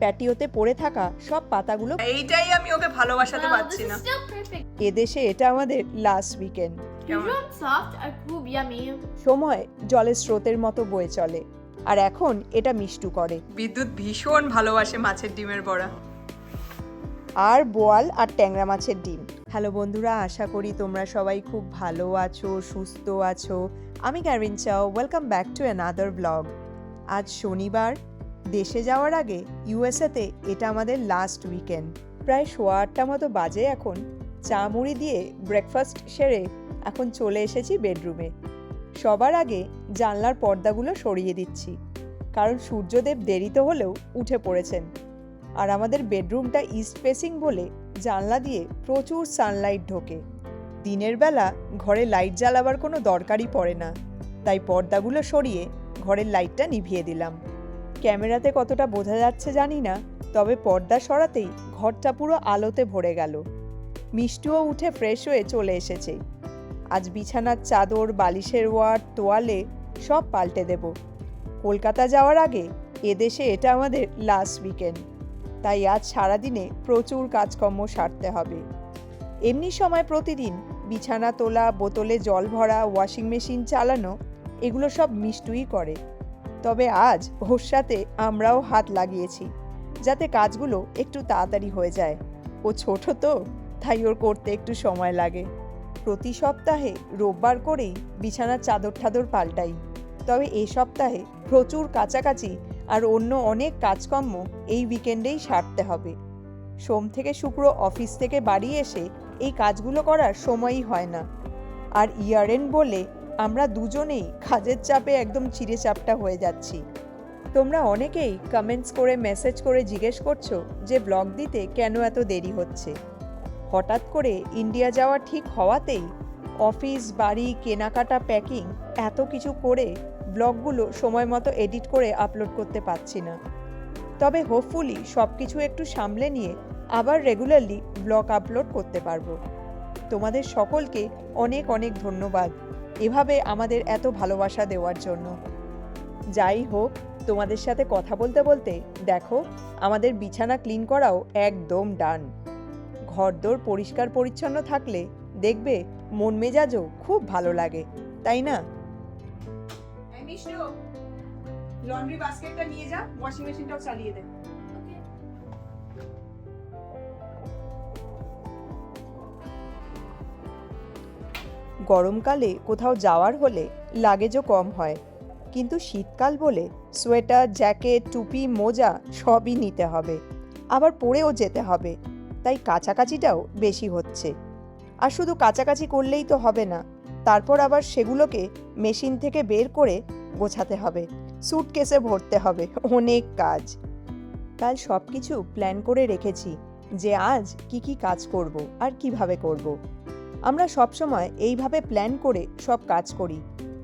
প্যাটিওতে পড়ে থাকা সব পাতাগুলো এইটাই আমি ওকে ভালোবাসাতে পারছি না. এদেশে এটা আমাদের লাস্ট উইকেন্ড. সময় জলের স্রোতের মতো বয়ে চলে। আর এখন এটা মিষ্টু করে। বিদ্যুৎ ভীষণ ভালোবাসে মাছের ডিমের বড়া। আর বোয়াল আর ট্যাংরা মাছের ডিম। হ্যালো বন্ধুরা আশা করি তোমরা সবাই খুব ভালো আছো সুস্থ আছো। আমি ক্যারিন চাও। Welcome back to another blog আজ শনিবার দেশে যাওয়ার আগে ইউএসএতে এটা আমাদের লাস্ট উইকেন্ড প্রায় সোয়া আটটা মতো বাজে এখন। চা মুড়ি দিয়ে ব্রেকফাস্ট সেরে এখন চলে এসেছি বেডরুমে সবার আগে জানলার পর্দাগুলো সরিয়ে দিচ্ছি। কারণ সূর্যদেব দেরিতে হলেও উঠে পড়েছেন। আর আমাদের বেডরুমটা ইস্ট ফেসিং বলে জানলা দিয়ে প্রচুর সানলাইট ঢোকে। দিনের বেলা ঘরে লাইট জ্বালাবার কোনো দরকারই পড়ে না। তাই পর্দাগুলো সরিয়ে ঘরের লাইটটা নিভিয়ে দিলাম। ক্যামেরাতে কতটা বোঝা যাচ্ছে জানি না, তবে পর্দা সরাতেই ঘরটা পুরো আলোতে ভরে গেল। মিষ্টুও উঠে ফ্রেশ হয়ে চলে এসেছে। আজ বিছানার চাদর, বালিশের ওয়ার তোয়ালে সব পাল্টে দেব। কলকাতা যাওয়ার আগে এদেশে এটা আমাদের লাস্ট উইকেন্ড তাই আজ সারাদিনে প্রচুর কাজকর্ম সারতে হবে। এমনি সময় প্রতিদিন বিছানা তোলা, বোতলে জল ভরা ওয়াশিং মেশিন চালানো, এগুলো সব মিষ্টুই করে। তবে আজ ওর আমরাও হাত লাগিয়েছি, যাতে কাজগুলো একটু তাড়াতাড়ি হয়ে যায়। ও ছোট তো, তাই ওর করতে একটু সময় লাগে। প্রতি সপ্তাহে রোববার করেই বিছানার চাদর ঠাদর পাল্টাই। তবে এই সপ্তাহে প্রচুর কাছাকাছি আর অন্য অনেক কাজকর্ম এই উইকেন্ডেই সারতে হবে। সোম থেকে শুক্র অফিস থেকে বাড়ি এসে এই কাজগুলো করার সময়ই হয় না। আর ইয়ারেন বলে আমরা দুজনেই কাজের চাপে একদম চিড়ে চাপটা হয়ে যাচ্ছি। তোমরা অনেকেই কমেন্টস করে মেসেজ করে জিজ্ঞেস করছ যে ব্লগ দিতে কেন এত দেরি হচ্ছে। হঠাৎ করে ইন্ডিয়া যাওয়া ঠিক হওয়াতেই অফিস বাড়ি, কেনাকাটা প্যাকিং এত কিছু করে ব্লগগুলো সময় মতো এডিট করে আপলোড করতে পারছি না। তবে হোপফুলি সব কিছু একটু সামলে নিয়ে আবার রেগুলারলি ব্লগ আপলোড করতে পারব। তোমাদের সকলকে অনেক অনেক ধন্যবাদ। এভাবে আমাদের এত ভালোবাসা দেওয়ার জন্য। যাই হোক, তোমাদের সাথে কথা বলতে বলতে, দেখো, আমাদের বিছানা ক্লিন করাও একদম ডান ঘরদোর পরিষ্কার পরিচ্ছন্ন থাকলে, দেখবে, মন মেজাজও খুব ভালো লাগে, তাই না? লন্ড্রি বাস্কেটটা নিয়ে যা ওয়াশিং মেশিনটাও চালিয়ে গরমকালে কোথাও যাওয়ার হলে লাগেজও কম হয়। কিন্তু শীতকাল বলে সোয়েটার, জ্যাকেট, টুপি, মোজা সবই নিতে হবে। আবার পরেও যেতে হবে। তাই কাছাকাছিটাও বেশি হচ্ছে। আর শুধু কাছাকাছি করলেই তো হবে না। তারপর আবার সেগুলোকে মেশিন থেকে বের করে গোছাতে হবে। সুটকেসে ভরতে হবে। অনেক কাজ। কাল সব কিছু প্ল্যান করে রেখেছি যে আজ কি কি কাজ করব আর কীভাবে করব। আমরা সবসময় এইভাবে প্ল্যান করে সব কাজ করি।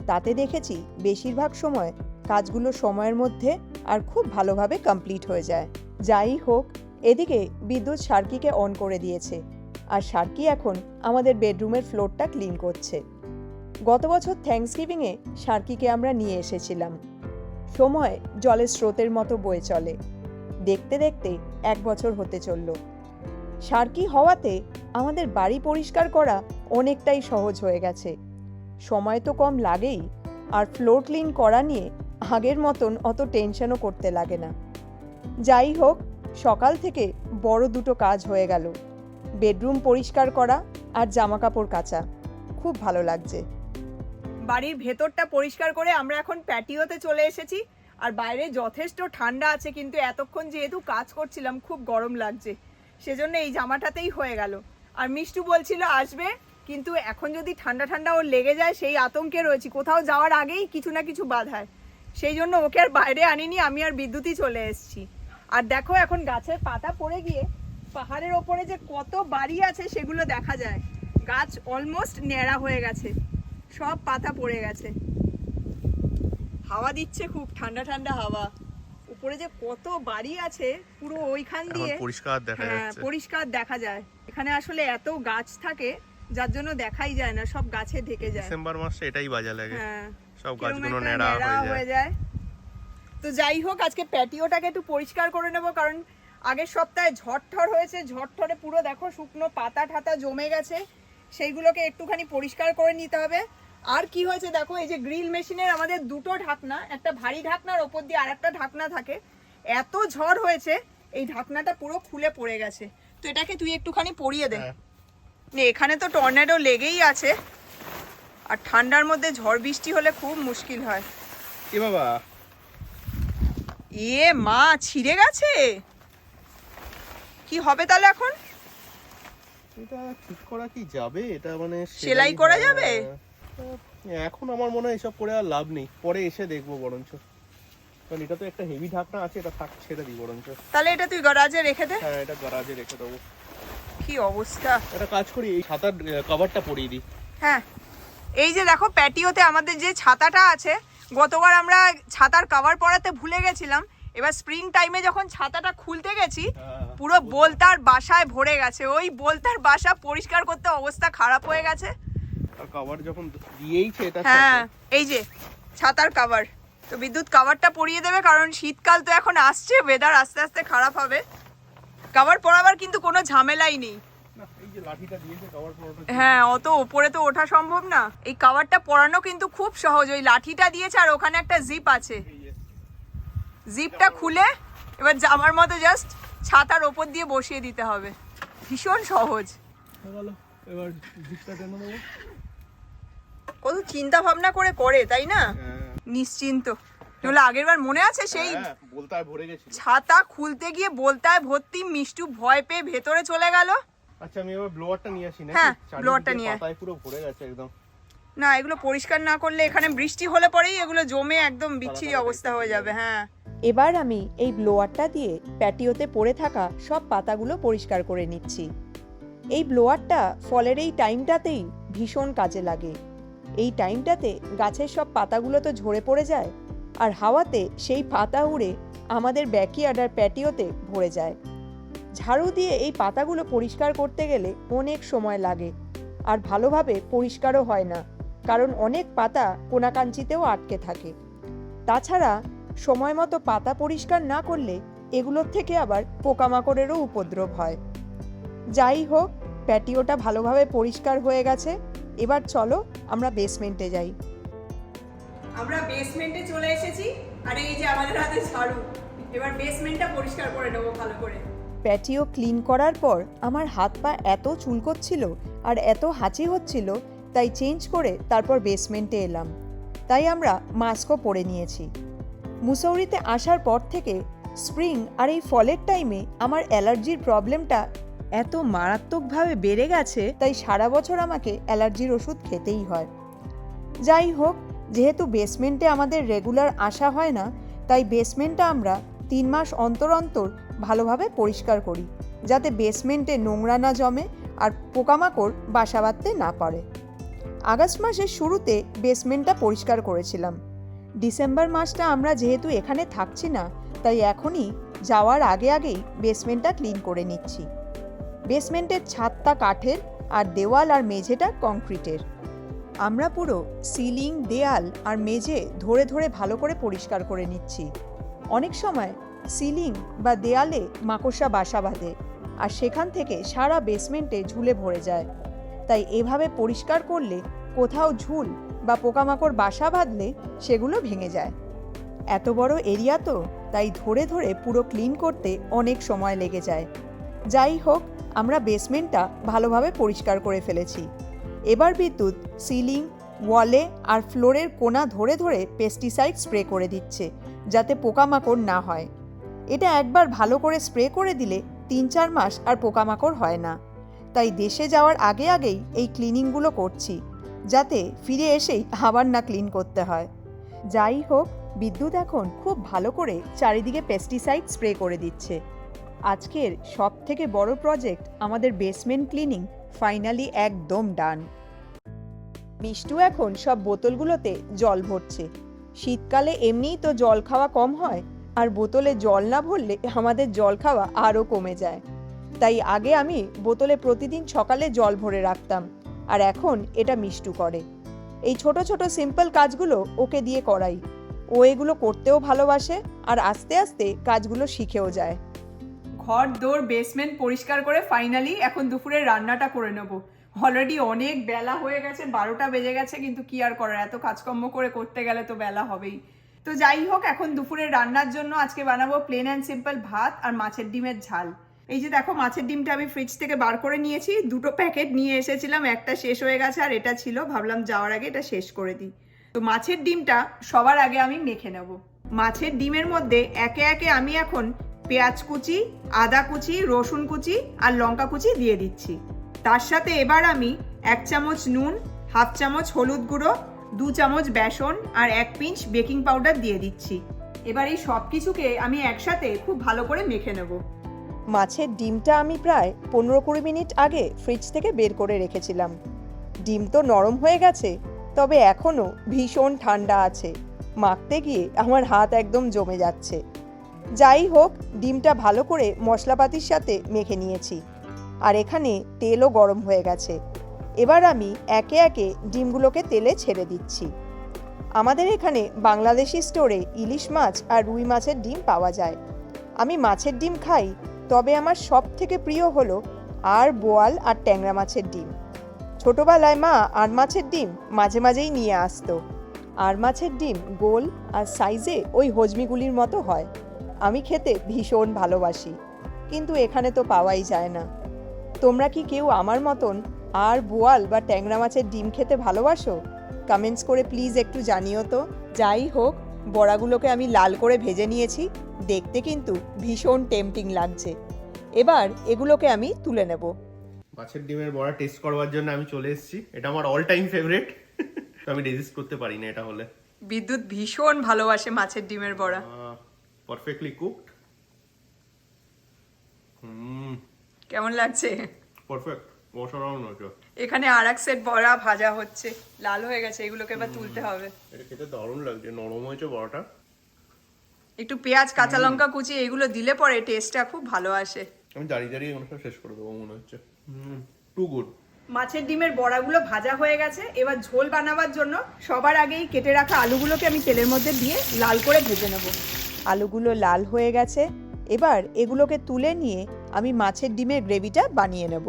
তাতে দেখেছি বেশিরভাগ সময় কাজগুলো সময়ের মধ্যে আর খুব ভালোভাবে কমপ্লিট হয়ে যায়। যাই হোক, এদিকে বিদ্যুৎ সার্কিকে অন করে দিয়েছে। আর সার্কি এখন আমাদের বেডরুমের ফ্লোরটা ক্লিন করছে। গত বছর থ্যাঙ্কসগিভিংয়ে সার্কিকে আমরা নিয়ে এসেছিলাম। সময় জলের স্রোতের মতো বয়ে চলে। দেখতে দেখতে এক বছর হতে চলল। সার্কি হওয়াতে আমাদের বাড়ি পরিষ্কার করা অনেকটাই সহজ হয়ে গেছে। সময় তো কম লাগেই, আর ফ্লোর ক্লিন করা নিয়ে আগের মতন অত টেনশনও করতে লাগে না। যাই হোক, সকাল থেকে বড় দুটো কাজ হয়ে গেল। বেডরুম পরিষ্কার করা আর জামা কাপড় কাচা। খুব ভালো লাগছে। বাড়ির ভেতরটা পরিষ্কার করে আমরা এখন প্যাটিওতে চলে এসেছি। আর বাইরে যথেষ্ট ঠান্ডা আছে, কিন্তু এতক্ষণ যেহেতু কাজ করছিলাম, খুব গরম লাগছে। সেজন্য এই জামাটাতেই হয়ে গেল। আর মিষ্টু বলছিল, আসবে, কিন্তু এখন যদি ঠান্ডা ঠান্ডা ওর লেগে যায়, সেই আতঙ্কে রয়েছি। কোথাও যাওয়ার আগেই কিছু না কিছু বাধায় সেই জন্য ওকে আর বাইরে আনিনি, আমি আর বিদ্যুৎই চলে এসেছি। আর দেখো, এখন গাছের পাতা পড়ে গিয়ে পাহাড়ের ওপরে যে কত বাড়ি আছে, সেগুলো দেখা যায়। গাছ অলমোস্ট ন্যাড়া হয়ে গেছে। সব পাতা পড়ে গেছে। হাওয়া দিচ্ছে খুব, ঠান্ডা ঠান্ডা হাওয়া। উপরে যে কত বাড়ি আছে পুরো ওইখান দিয়ে পরিষ্কার দেখা হ্যাঁ পরিষ্কার দেখা যায়। এখানে আসলে এত গাছ থাকে যার জন্য দেখাই যায় না সব গাছে ঢেকে যায়। ডিসেম্বর মাসে এটাই বাজা লাগে। হ্যাঁ সব গাছগুলো ন্যাড়া হয়ে যায়। তো যাই হোক আজকে প্যাটিওটাকে একটু পরিষ্কার করে নেব কারণ আগের সপ্তাহে ঝড়ঠর হয়েছে ঝড়ঠরে পুরো দেখো শুকনো পাতা ঠাতা জমে গেছে। সেইগুলোকে একটুখানি পরিষ্কার করে নিতে হবে। আর কি হয়েছে দেখো এই যে গ্রিল মেশিনের আমাদের দুটো ঢাকনা একটা ভারী ঢাকনার ওপর দিয়ে আর একটা ঢাকনা থাকে এত ঝড় হয়েছে এই ঢাকনাটা পুরো খুলে পড়ে গেছে। তো এটাকে তুই একটুখানি পরিয়ে দে। নে, এখানে তো টর্নেডো লেগেই আছে আর ঠান্ডার মধ্যে ঝড় বৃষ্টি হলে খুব মুশকিল হয়। এ বাবা। এ মা ছিঁড়ে গেছে? কি হবে তাহলে এখন? এটা ঠিক করা কি যাবে? এটা মানে সেলাই করা যাবে? হ্যাঁ, এখন আমার মনে হয় এসব করে আর লাভ নেই। পরে এসে দেখব বরঞ্চ। কারণ এটা তো একটা হেভি ঢাকনা আছে এটা থাক ছেড়ে দিই বরঞ্চ। তাহলে এটা তুই গরাজে রেখে দে। হ্যাঁ এটা গরাজে রেখে দেবো। কি অবস্থা? একটা কাজ করি এই ছাতার কভারটা পরিয়ে দিই। হ্যাঁ। এই যে দেখো প্যাটিওতে আমাদের যে ছাতাটা আছে গতবার আমরা ছাতার কভার পরাতে ভুলে গেছিলাম। এবার স্প্রিং টাইমে যখন ছাতাটা খুলতে গেছি হ্যাঁ। পুরো বোলতার বাসায় ভরে গেছে। ওই বোলতার বাসা পরিষ্কার করতে অবস্থা খারাপ হয়ে গেছে। আর কভার যখন দিয়েইছে এটা হ্যাঁ এই যে ছাতার কভার তো বিদ্যুৎ কভারটা পরিয়ে দেবে কারণ শীতকাল তো এখন আসছে ওয়েদার আস্তে আস্তে খারাপ হবে। কভার পরাবার কিন্তু কোনো ঝামেলাই নেই। হ্যাঁ অত ওপরে তো ওঠা সম্ভব না। এই কভারটা পরানো কিন্তু খুব সহজ ওই লাঠিটা দিয়েছে আর ওখানে একটা জিপ আছে। জিপটা খুলে এবার জামার মতো জাস্ট ছাতার ওপর দিয়ে বসিয়ে দিতে হবে। ভীষণ সহজ। এবার জিপটা টেনে দেবো কত চিন্তা ভাবনা করে করে তাই না? হ্যাঁ। নিশ্চিন্ত। নাহলে আগের বার মনে আছে সেই? হ্যাঁ, বলতায় ভরে গেছিল। ছাতা খুলতে গিয়ে বলতায় ভর্তি মিষ্টু ভয় পেয়ে ভেতরে চলে গেল। আচ্ছা আমি এবার ব্লোয়ারটা নিয়ে আসি না হ্যাঁ, blower-টা নিয়ে পাতায় পুরো ভরে গেছে একদম। না এগুলো পরিষ্কার না করলে এখানে বৃষ্টি হলে পরেই এগুলো জমে একদম বিচ্ছিরি অবস্থা হয়ে যাবে হ্যাঁ। এবার আমি এই ব্লোয়ারটা দিয়ে প্যাটিওতে পড়ে থাকা সব পাতাগুলো পরিষ্কার করে নিচ্ছি। এই ব্লোয়ারটা ফলের এই টাইমটাতেই ভীষণ কাজে লাগে। এই টাইমটাতে গাছের সব পাতাগুলো তো ঝরে পড়ে যায় আর হাওয়াতে সেই পাতা উড়ে আমাদের ব্যাকইয়ার্ড আর প্যাটিওতে ভরে যায়। ঝাড়ু দিয়ে এই পাতাগুলো পরিষ্কার করতে গেলে অনেক সময় লাগে আর ভালোভাবে পরিষ্কারও হয় না, কারণ অনেক পাতা কোনাকাঞ্চিতেও আটকে থাকে। তাছাড়া সময় মতো পাতা পরিষ্কার না করলে এগুলোর থেকে আবার পোকামাকড়েরও উপদ্রব হয়। যাই হোক, প্যাটিওটা ভালোভাবে পরিষ্কার হয়ে গেছে। এবার চলো আমরা বেসমেন্টে যাই। আমরা বেসমেন্টে চলে এসেছি আর এই যে আমাদের হাতে ঝাড়ু। এবার বেসমেন্টটা পরিষ্কার করে নেব ভালো করে। প্যাটিও ক্লিন করার পর আমার হাত পা এত চুলকোচ্ছিল আর এত হাঁচি হচ্ছিল তাই চেঞ্জ করে তারপর বেসমেন্টে এলাম। তাই আমরা মাস্কও পরে নিয়েছি। মুসৌরিতে আসার পর থেকে স্প্রিং আর এই ফলের টাইমে আমার অ্যালার্জির প্রবলেমটা এত মারাত্মকভাবে বেড়ে গেছে, তাই সারা বছর আমাকে অ্যালার্জির ওষুধ খেতেই হয়। যাই হোক, যেহেতু বেসমেন্টে আমাদের রেগুলার আসা হয় না, তাই বেসমেন্টটা আমরা তিন মাস অন্তর অন্তর ভালোভাবে পরিষ্কার করি, যাতে বেসমেন্টে নোংরা না জমে আর পোকামাকড় বাসা বাঁধতে না পারে। আগস্ট মাসের শুরুতে বেসমেন্টটা পরিষ্কার করেছিলাম। ডিসেম্বর মাসটা আমরা যেহেতু এখানে থাকছি না, তাই এখনই যাওয়ার আগে আগেই বেসমেন্টটা ক্লিন করে নিচ্ছি। বেসমেন্টের ছাদটা কাঠের আর দেওয়াল আর মেঝেটা কংক্রিটের। আমরা পুরো সিলিং, দেয়াল আর মেঝে ধরে ধরে ভালো করে পরিষ্কার করে নিচ্ছি। অনেক সময় সিলিং বা দেয়ালে মাকড়সা বাসা বাঁধে আর সেখান থেকে সারা বেসমেন্টে ঝুলে ভরে যায়। তাই এভাবে পরিষ্কার করলে কোথাও ঝুল বা পোকামাকড় বাসা বাঁধলে সেগুলো ভেঙে যায়। এত বড় এরিয়া তো, তাই ধরে ধরে পুরো ক্লিন করতে অনেক সময় লেগে যায়। যাই হোক আমরা বেসমেন্টটা ভালোভাবে পরিষ্কার করে ফেলেছি। এবার বিদ্যুৎ, সিলিং, ওয়ালে আর ফ্লোরের কোণা ধরে ধরে পেস্টিসাইড স্প্রে করে দিচ্ছে, যাতে পোকামাকড় না হয়। এটা একবার ভালো করে স্প্রে করে দিলে তিন চার মাস আর পোকামাকড় হয় না। তাই দেশে যাওয়ার আগে আগেই এই ক্লিনিংগুলো করছি, যাতে ফিরে এসেই আবার না ক্লিন করতে হয়। যাই হোক, বিদ্যুৎ এখন খুব ভালো করে চারিদিকে পেস্টিসাইড স্প্রে করে দিচ্ছে। আজকের সব থেকে বড় প্রজেক্ট আমাদের বেসমেন্ট ক্লিনিং ফাইনালি একদম ডান মিষ্টু এখন সব বোতলগুলোতে জল ভরছে। শীতকালে এমনিই তো জল খাওয়া কম হয়, আর বোতলে জল না ভরলে আমাদের জল খাওয়া আরও কমে যায়। তাই আগে আমি বোতলে প্রতিদিন সকালে জল ভরে রাখতাম, আর এখন এটা মিষ্টু করে। এই ছোট ছোট সিম্পল কাজগুলো ওকে দিয়ে করাই। ও এগুলো করতেও ভালোবাসে, আর আস্তে আস্তে কাজগুলো শিখেও যায়। ঘর, দোর বেসমেন্ট পরিষ্কার করে ফাইনালি এখন দুপুরে রান্নাটা করে নেব। অলরেডি অনেক বেলা হয়ে গেছে, বারোটা বেজে গেছে, কিন্তু কি আর করার? এত কাজকর্ম করে করতে গেলে তো বেলা হবেই। তো যাই হোক, এখন দুপুরে রান্নার জন্য আজকে বানাবো প্লেন অ্যান্ড সিম্পল ভাত আর মাছের ডিমের ঝাল। এই যে দেখো, মাছের ডিমটা আমি ফ্রিজ থেকে বার করে নিয়েছি, দুটো প্যাকেট নিয়ে এসেছিলাম, একটা শেষ হয়ে গেছে আর এটা ছিল, ভাবলাম যাওয়ার আগে এটা শেষ করে দিই। তো মাছের ডিমটা সবার আগে আমি মেখে নেব। মাছের ডিমের মধ্যে একে একে আমি এখন পেঁয়াজ কুচি আদা কুচি, রসুন কুচি আর লঙ্কা কুচি দিয়ে দিচ্ছি। তার সাথে এবার আমি এক চামচ নুন, হাফ চামচ হলুদ গুঁড়ো, দু চামচ বেসন আর এক পিঞ্চ বেকিং পাউডার দিয়ে দিচ্ছি। এবার এই সব কিছুকে আমি একসাথে খুব ভালো করে মেখে নেব। মাছের ডিমটা আমি প্রায় পনেরো কুড়ি মিনিট আগে ফ্রিজ থেকে বের করে রেখেছিলাম। ডিম তো নরম হয়ে গেছে, তবে এখনও ভীষণ ঠান্ডা আছে। মাখতে গিয়ে আমার হাত একদম জমে যাচ্ছে। যাই হোক, ডিমটা ভালো করে মশলাপাতির সাথে মেখে নিয়েছি। আর এখানে তেলও গরম হয়ে গেছে। এবার আমি একে একে ডিমগুলোকে তেলে ছেড়ে দিচ্ছি। আমাদের এখানে বাংলাদেশি স্টোরে ইলিশ মাছ আর রুই মাছের ডিম পাওয়া যায়। আমি মাছের ডিম খাই, তবে আমার সব থেকে প্রিয় হলো আর বোয়াল আর ট্যাংরা মাছের ডিম। ছোটবেলায় মা আর মাছের ডিম মাঝে মাঝেই নিয়ে আসতো। আর মাছের ডিম গোল আর সাইজে ওই হজমিগুলির মতো হয়। আমি খেতে ভীষণ ভালোবাসি কিন্তু এখানে তো পাওয়াই যায় না। তোমরা কি কেউ আমার মতন আর বোয়াল বা ট্যাংরা মাছের ডিম খেতে ভালোবাসো? কমেন্টস করে প্লিজ একটু জানিও তো। যাই হোক বড়াগুলোকে আমি লাল করে ভেজে নিয়েছি দেখতে কিন্তু ভীষণ টেম্পটিং লাগছে। এবার এগুলোকে আমি তুলে নেব। মাছের ডিমের বড়া টেস্ট করবার জন্য আমি চলে এসেছি। এটা আমার অল টাইম ফেভারিট আমি রেজিস্ট করতে পারি না এটা হলে। বিদ্যুৎ ভীষণ ভালোবাসে মাছের ডিমের বড়া। পারফেক্টলি কুকড হুম কেমন লাগছে? পারফেক্ট অসাধারণ হয়েছে। এখানে আর এক সেট বড়া ভাজা হচ্ছে। লাল হয়ে গেছে এগুলোকে এবার তুলতে হবে। এটা খেতে দারুণ লাগছে। নরম হয়েছে বড়াটা। একটু পেঁয়াজ কাঁচা লঙ্কা কুচি এগুলো দিলে পরে টেস্টটা খুব ভালো আসে। আমি দাঁড়িয়ে দাঁড়িয়ে এগুলো সব শেষ করে দেবো মনে হচ্ছে। টু গুড মাছের ডিমের বড়াগুলো ভাজা হয়ে গেছে। এবার ঝোল বানাবার জন্য সবার আগেই কেটে রাখা আলুগুলোকে আমি তেলের মধ্যে দিয়ে লাল করে ভেজে নেব। আলুগুলো লাল হয়ে গেছে। এবার এগুলোকে তুলে নিয়ে আমি মাছের ডিমের গ্রেভিটা বানিয়ে নেব।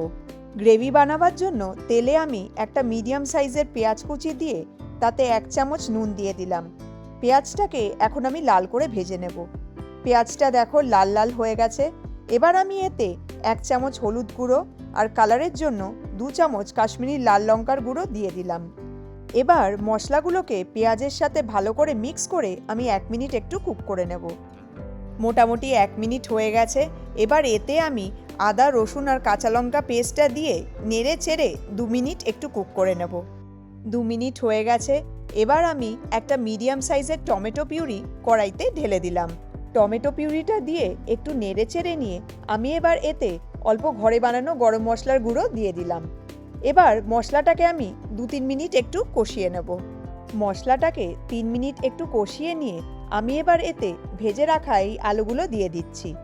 গ্রেভি বানাবার জন্য তেলে আমি একটা মিডিয়াম সাইজের পেঁয়াজ কুচি দিয়ে তাতে এক চামচ নুন দিয়ে দিলাম। পেঁয়াজটাকে এখন আমি লাল করে ভেজে নেব। পেঁয়াজটা দেখো লাল লাল হয়ে গেছে। এবার আমি এতে এক চামচ হলুদ গুঁড়ো আর কালারের জন্য দু চামচ কাশ্মীরি লাল লঙ্কার গুঁড়ো দিয়ে দিলাম। এবার মশলাগুলোকে পেঁয়াজের সাথে ভালো করে মিক্স করে আমি এক মিনিট একটু কুক করে নেব। মোটামুটি এক মিনিট হয়ে গেছে। এবার এতে আমি আদা, রসুন আর কাঁচা লঙ্কা পেস্টটা দিয়ে নেড়ে চেড়ে দু মিনিট একটু কুক করে নেব। দু মিনিট হয়ে গেছে। এবার আমি একটা মিডিয়াম সাইজের টমেটো পিউরি কড়াইতে ঢেলে দিলাম। টমেটো পিউরিটা দিয়ে একটু নেড়ে চেড়ে নিয়ে আমি এবার এতে অল্প ঘরে বানানো গরম মশলার গুঁড়ো দিয়ে দিলাম। এবার মশলাটাকে আমি দু তিন মিনিট একটু কষিয়ে নেব। মশলাটাকে তিন মিনিট একটু কষিয়ে নিয়ে আমি এবার এতে ভেজে রাখা এই আলুগুলো দিয়ে দিচ্ছি।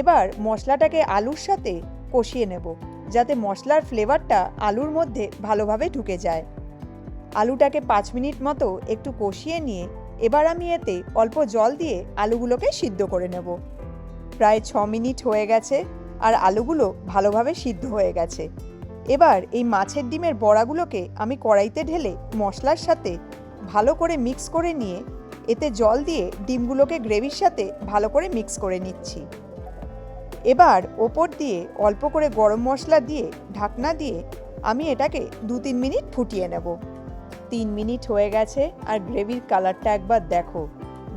এবার মশলাটাকে আলুর সাথে কষিয়ে নেব, যাতে মশলার ফ্লেভারটা আলুর মধ্যে ভালোভাবে ঢুকে যায়। আলুটাকে পাঁচ মিনিট মতো একটু কষিয়ে নিয়ে এবার আমি এতে অল্প জল দিয়ে আলুগুলোকে সিদ্ধ করে নেব। প্রায় ছ মিনিট হয়ে গেছে আর আলুগুলো ভালোভাবে সিদ্ধ হয়ে গেছে। এবার এই মাছের ডিমের বড়াগুলোকে আমি কড়াইতে ঢেলে মশলার সাথে ভালো করে মিক্স করে নিয়ে এতে জল দিয়ে ডিমগুলোকে গ্রেভির সাথে ভালো করে মিক্স করে নিচ্ছি। এবার ওপর দিয়ে অল্প করে গরম মশলা দিয়ে ঢাকনা দিয়ে আমি এটাকে দু তিন মিনিট ফুটিয়ে নেব। তিন মিনিট হয়ে গেছে আর গ্রেভির কালারটা একবার দেখো,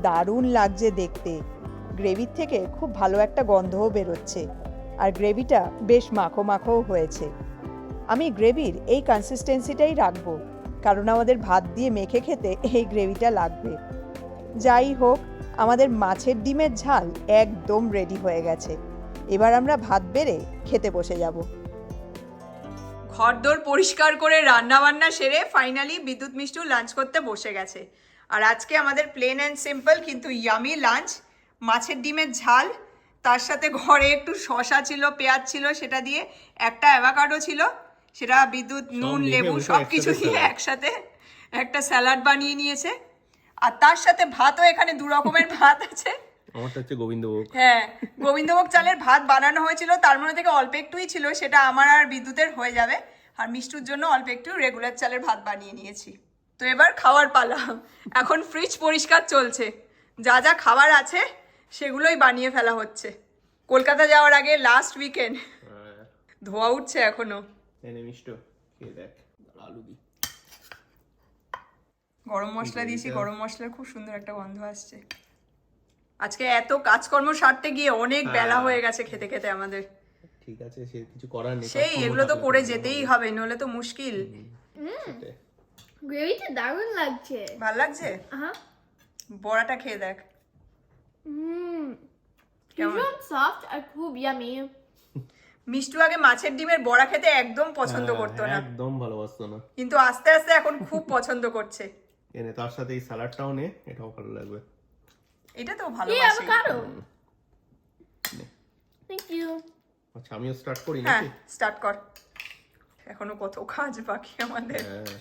দারুণ লাগছে দেখতে। গ্রেভির থেকে খুব ভালো একটা গন্ধও বেরোচ্ছে আর গ্রেভিটা বেশ মাখো মাখোও হয়েছে। আমি গ্রেভির এই কনসিস্টেন্সিটাই রাখব, কারণ আমাদের ভাত দিয়ে মেখে খেতে এই গ্রেভিটা লাগবে। যাই হোক, আমাদের মাছের ডিমের ঝাল একদম রেডি হয়ে গেছে। এবার আমরা ভাত বেড়ে খেতে বসে যাব। ঘরদোর পরিষ্কার করে রান্না বান্না সেরে ফাইনালি বিদ্যুৎ মিষ্টু লাঞ্চ করতে বসে গেছে। আর আজকে আমাদের প্লেন অ্যান্ড সিম্পল কিন্তু ইয়ামি লাঞ্চ মাছের ডিমের ঝাল, তার সাথে ঘরে একটু শশা ছিল, পেঁয়াজ ছিল, সেটা দিয়ে একটা অ্যাভাকাডো ছিল সেটা বিদ্যুৎ নুন লেবু সব কিছু দিয়ে একসাথে একটা স্যালাড বানিয়ে নিয়েছে। আর তার সাথে ভাতও এখানে দু রকমের ভাত আছে। আমারটা হচ্ছে গোবিন্দভোগ। হ্যাঁ গোবিন্দভোগ চালের ভাত বানানো হয়েছিল তার মধ্যে থেকে অল্প একটুই ছিল সেটা আমার আর বিদ্যুতের হয়ে যাবে। আর মিষ্টুর জন্য অল্প একটু রেগুলার চালের ভাত বানিয়ে নিয়েছি। তো এবার খাওয়ার পালা। এখন ফ্রিজ পরিষ্কার চলছে। যা যা খাবার আছে সেগুলোই বানিয়ে ফেলা হচ্ছে। কলকাতা যাওয়ার আগে লাস্ট উইকেন্ড ধোয়া উঠছে এখনও। এনে মিষ্ট খেয়ে দেখ। আলু দি। গরম মশলা দিয়েছি গরম মশলার খুব সুন্দর একটা গন্ধ আসছে। আজকে এত কাজকর্ম সারতে গিয়ে অনেক বেলা হয়ে গেছে খেতে খেতে আমাদের। ঠিক আছে সে কিছু করার নেই সেই এগুলো তো করে যেতেই হবে নলে তো মুশকিল। গ্রেভিটা দারুণ লাগছে। ভালো লাগছে? হ্যাঁ বড়াটা খেয়ে দেখ। হুম কেমন? সফট আর খুব ইয়ামি মিষ্টু আগে মাছের ডিমের বড়া খেতে একদম পছন্দ হ্যাঁ, করতো না। একদম ভালোবাসতো না। কিন্তু আস্তে আস্তে এখন খুব পছন্দ করছে। এনে তার সাথে এই স্যালাডটাও নে এটাও ভালো লাগবে। এটা তো এই ভালোবাসি। অ্যাভোকাডো থ্যাংক ইউ আচ্ছা আমিও স্টার্ট করি হ্যাঁ নাকি? স্টার্ট কর। এখনও কত কাজ বাকি আমাদের। হ্যাঁ।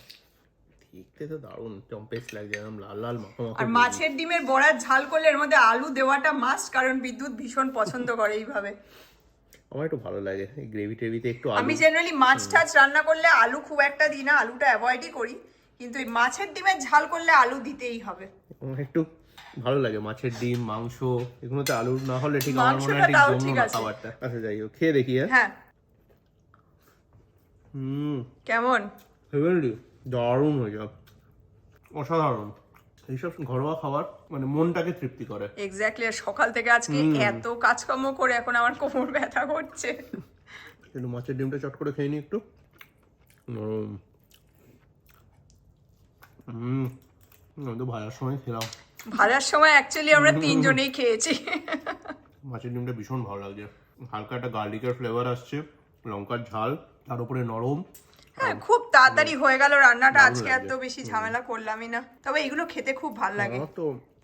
দেখতে তো দারুণ চম্পেস লাগছে একদম লাল লাল মাখো আর মাছের ডিমের বড়ার ঝাল করলে এর মধ্যে আলু দেওয়াটা মাস্ট কারণ বিদ্যুৎ ভীষণ পছন্দ করে এইভাবে। আমার একটু ভালো লাগে এই গ্রেভি টেভিতে একটু আমি জেনারেলি মাছ টাছ রান্না করলে আলু খুব একটা দিই না আলুটা অ্যাভয়েডই করি। কিন্তু এই মাছের ডিমের ঝাল করলে আলু দিতেই হবে। আমার একটু ভালো লাগে মাছের ডিম মাংস এগুলোতে আলু না হলে ঠিক আমার মনে হয় ঠিক জমলো না। খাবারটা। আচ্ছা যাই হোক খেয়ে দেখি হ্যাঁ? হ্যাঁ। হুম। কেমন? হেভেনলি দারুণ হয়ে যাক অসাধারণ। এইসব ঘরোয়া খাবার মানে মনটাকে তৃপ্তি করে। এক্স্যাক্টলি আর সকাল থেকে আজকে এত কাজকর্ম করে এখন আমার কোমর ব্যথা করছে। একটু মাছের ডিমটা চট করে খেয়ে নি একটু। হুম তো ভাজার সময় খেলাম। ভাজার সময় অ্যাকচুয়ালি আমরা তিনজনেই খেয়েছি। মাছের ডিমটা ভীষণ ভালো লাগছে। হালকা একটা গার্লিকের ফ্লেভার আসছে লঙ্কার ঝাল তার উপরে নরম। হ্যাঁ খুব তাড়াতাড়ি হয়ে গেল রান্নাটা। আজকে এত বেশি ঝামেলা করলামই না। তবে এগুলো খেতে খুব ভালো লাগে।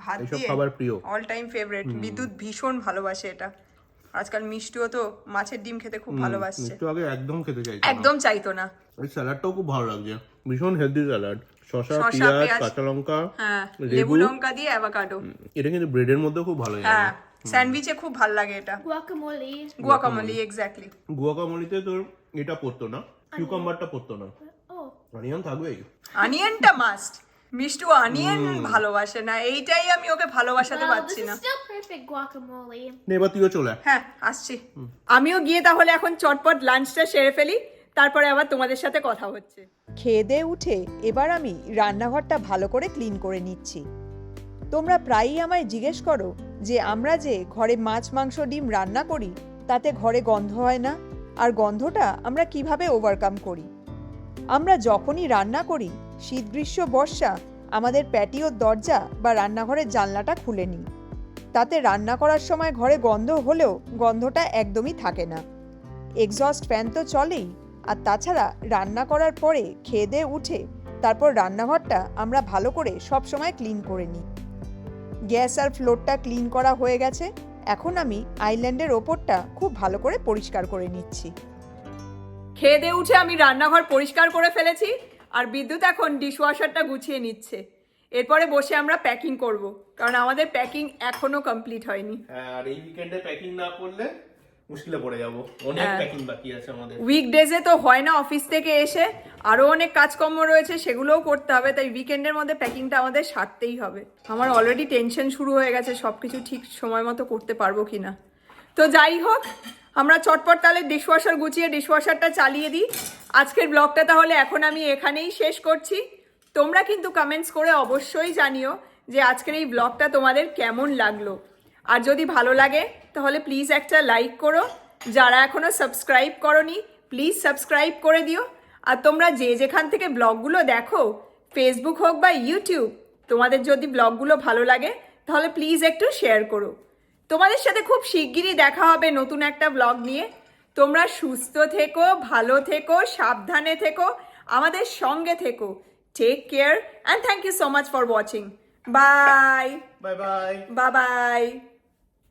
ভাত দিয়ে খাবার প্রিয়। অল টাইম ফেভারিট বিদ্যুৎ ভীষণ ভালোবাসে এটা। আজকাল মিষ্টিও তো মাছের ডিম খেতে খুব ভালোবাসছে। একটু আগে একদম খেতে চাইছি একদম চাইতো না। এই স্যালাডটাও খুব ভালো লাগছে। ভীষণ হেলদি স্যালাড। শসা পেঁয়াজ। কাঁচা লঙ্কা হ্যাঁ লেবু। লঙ্কা দিয়ে অ্যাভাকাডো এটা কিন্তু ব্রেডের মধ্যেও খুব ভালো হ্যাঁ যাবে স্যান্ডউইচে খুব ভালো লাগে এটা। গুয়াকামোলি গুয়াকামলি এক্স্যাক্টলি গুয়াকামলিতে তোর এটা পড়তো না? কিউকাম্বারটা পড়তো না। অনিয়ন থাকবেই। অনিয়নটা মাস্ট মিষ্টু অনিয়ন ভালোবাসে না এইটাই আমি ওকে ভালোবাসাতে পারছি না। এবার তুইও চলে হ্যাঁ আসছি। আমিও গিয়ে তাহলে এখন চটপট লাঞ্চটা সেরে ফেলি তারপরে আবার তোমাদের সাথে কথা হচ্ছে। খেয়ে দিয়ে উঠে এবার আমি রান্নাঘরটা ভালো করে ক্লিন করে নিচ্ছি। তোমরা প্রায়ই আমায় জিজ্ঞেস করো যে আমরা যে ঘরে মাছ মাংস ডিম রান্না করি তাতে ঘরে গন্ধ হয় না? আর গন্ধটা আমরা কীভাবে ওভারকাম করি? আমরা যখনই রান্না করি শীত গ্রীষ্ম বর্ষা, আমাদের প্যাটিওর দরজা বা রান্নাঘরের জানলাটা খুলে নিই। তাতে রান্না করার সময় ঘরে গন্ধ হলেও গন্ধটা একদমই থাকে না। এক্সস্ট ফ্যান তো চলেই, আর তাছাড়া রান্না করার পরে খেয়ে উঠে তারপর রান্নাঘরটা আমরা ভালো করে সব সময় ক্লিন করে নিই। গ্যাস আর ফ্লোরটা ক্লিন করা হয়ে গেছে। এখন আমি আইল্যান্ডের ওপরটা খুব ভালো করে পরিষ্কার করে নিচ্ছি। খেয়ে দিয়ে উঠে আমি রান্নাঘর পরিষ্কার করে ফেলেছি আর বিদ্যুৎ এখন ডিশওয়াশারটা গুছিয়ে নিচ্ছে। এরপরে বসে আমরা প্যাকিং করব কারণ আমাদের প্যাকিং এখনও কমপ্লিট হয়নি। হ্যাঁ আর এই উইকেন্ডে প্যাকিং না করলে মুশকিলে পড়ে যাব। অনেক। প্যাকিং বাকি আছে আমাদের। উইকডেজে তো হয় না অফিস থেকে এসে। আরও অনেক কাজকর্ম রয়েছে সেগুলোও করতে হবে তাই উইকেন্ডের মধ্যে প্যাকিংটা আমাদের সারতেই হবে। আমার অলরেডি টেনশন শুরু হয়ে গেছে সব কিছু ঠিক সময় মতো করতে পারব কিনা। তো যাই হোক আমরা চটপট তাহলে ডিশওয়াশার গুছিয়ে ডিশওয়াশারটা চালিয়ে দিই। আজকের ব্লগটা তাহলে এখন আমি এখানেই শেষ করছি। তোমরা কিন্তু কমেন্টস করে অবশ্যই জানিও যে আজকের এই ব্লগটা তোমাদের কেমন লাগল। আর যদি ভালো লাগে তাহলে প্লিজ একটা লাইক করো। যারা এখনও সাবস্ক্রাইব করনি প্লিজ সাবস্ক্রাইব করে দিও। আর তোমরা যে যেখান থেকে ব্লগগুলো দেখো ফেসবুক হোক বা ইউটিউব তোমাদের যদি ব্লগগুলো ভালো লাগে তাহলে প্লিজ একটু শেয়ার করো। তোমাদের সাথে খুব শিগগিরই দেখা হবে নতুন একটা ব্লগ নিয়ে। তোমরা সুস্থ থেকো ভালো থেকো সাবধানে থেকো আমাদের সঙ্গে থেকো। Take care and thank you so much for watching bye bye bye bye bye